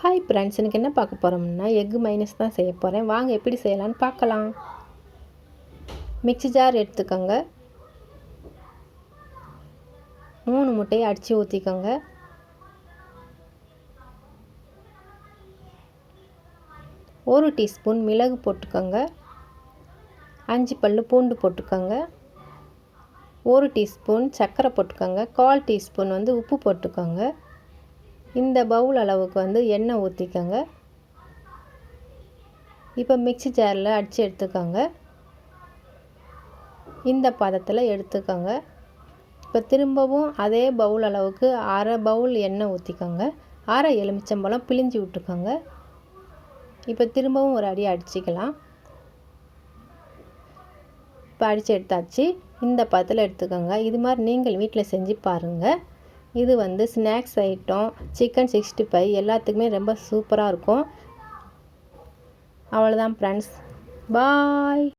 Hi friends எனக்கு என்ன பார்க்க போகிறோம்னா எக் மைனஸ் தான் செய்ய போகிறேன் வாங்க எப்படி செய்யலான்னு பார்க்கலாம். மிக்சி ஜார் எடுத்துக்கோங்க. மூணு முட்டையை அடித்து ஊற்றிக்கோங்க ஒரு டீஸ்பூன் மிளகு போட்டுக்கோங்க. அஞ்சு பல் பூண்டு போட்டுக்கோங்க. ஒரு டீஸ்பூன் சர்க்கரை போட்டுக்கோங்க. கால் டீஸ்பூன் வந்து உப்பு போட்டுக்கோங்க. இந்த பவுல் அளவுக்கு வந்து எண்ணெய் ஊற்றிக்கோங்க இப்போ மிக்சி ஜாரில் அடித்து எடுத்துக்கோங்க. இந்த பதத்தில் எடுத்துக்கோங்க. இப்போ திரும்பவும் அதே பவுல் அளவுக்கு அரை பவுல் எண்ணெய் ஊற்றிக்கோங்க அரை எலுமிச்சம்பழம் பிழிஞ்சு விட்டுக்கோங்க. இப்போ திரும்பவும் ஒரு அடி அடிச்சிக்கலாம். இப்போ அடித்து எடுத்தாச்சு. இந்த பதத்தில் எடுத்துக்கோங்க. இது மாதிரி நீங்கள் வீட்டில் செஞ்சு பாருங்கள் இது வந்து snacks item chicken sixty five எல்லாத்துக்குமே ரொம்ப சூப்பராக இருக்கும். அவ்வளோதான் ஃப்ரெண்ட்ஸ் பாய்